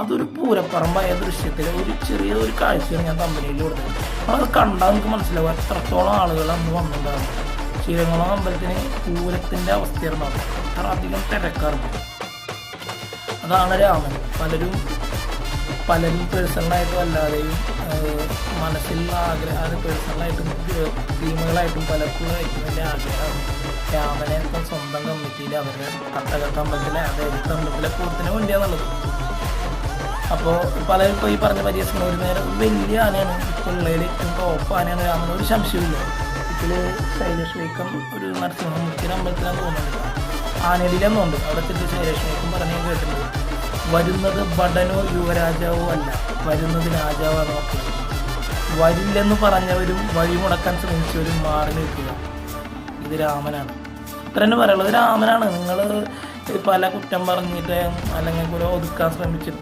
അതൊരു പൂരപ്പറമ്പായ ദൃശ്യത്തിൽ ഒരു ചെറിയ ഒരു കാഴ്ചയാണ് ഞാൻ കമ്പനിയിൽ കൊടുത്തത്. അത് കണ്ടാൽ നമുക്ക് മനസ്സിലാവും എത്രത്തോളം ആളുകൾ അന്ന് വന്നിട്ടുണ്ടാകും ശ്രീരംഗളം അമ്പലത്തിന് പൂരത്തിന്റെ അവസ്ഥയായിരുന്നു അത്ര അധികം തിരക്കാറുണ്ട് അതാണ് രാമൻ. പലരും പലരും പേഴ്സണലായിട്ടും അല്ലാതെയും മനസ്സിലുള്ള ആഗ്രഹം പേഴ്സണലായിട്ടും ടീമുകളായിട്ടും പലർക്കും ഏറ്റവും വലിയ ആഗ്രഹമാണ്. രാമനെ ഇപ്പം സ്വന്തം കമ്മിറ്റിയിൽ അവരുടെ കട്ടകട്ട അമ്പലത്തിലെ അതായത് തമ്പലത്തിലെ കൂട്ടത്തിന് വേണ്ടിയാന്നുള്ളത് അപ്പോൾ പലരും ഇപ്പോൾ ഈ പറഞ്ഞ പരിഹസിക്കുന്ന ഒരു നേരം വലിയ ആനയാണ്. ഉള്ളതിൽ ഏറ്റവും ടോപ്പ് ആനയാണ്. അങ്ങനെ ഒരു സംശയമില്ല ഇതിൽ ശൈലേഷ് വൈക്കം ഒരു നരസിംഹമൂർത്തിയുടെ അമ്പലത്തിലാന്ന് തോന്നുന്നുണ്ട് ആനയിലെന്നുണ്ട് അവിടെ ചെന്ന് ശൈലേഷ് വൈക്കം പറഞ്ഞു കേട്ടിട്ടുണ്ട്. വരുന്നത് ഭടനോ യുവരാജാവോ അല്ല. വരുന്നത് രാജാവാണ് നോക്കുന്നത്. വരില്ലെന്ന് പറഞ്ഞവരും വഴി മുടക്കാൻ ശ്രമിച്ചവരും മാറി നിൽക്കുക. ഇത് രാമനാണ്. ഇത്ര തന്നെ പറയുള്ളത് രാമനാണ്. നിങ്ങൾ പല കുറ്റം പറഞ്ഞിട്ട് അല്ലെങ്കിൽ കുറെ ഒതുക്കാൻ ശ്രമിച്ചിട്ട്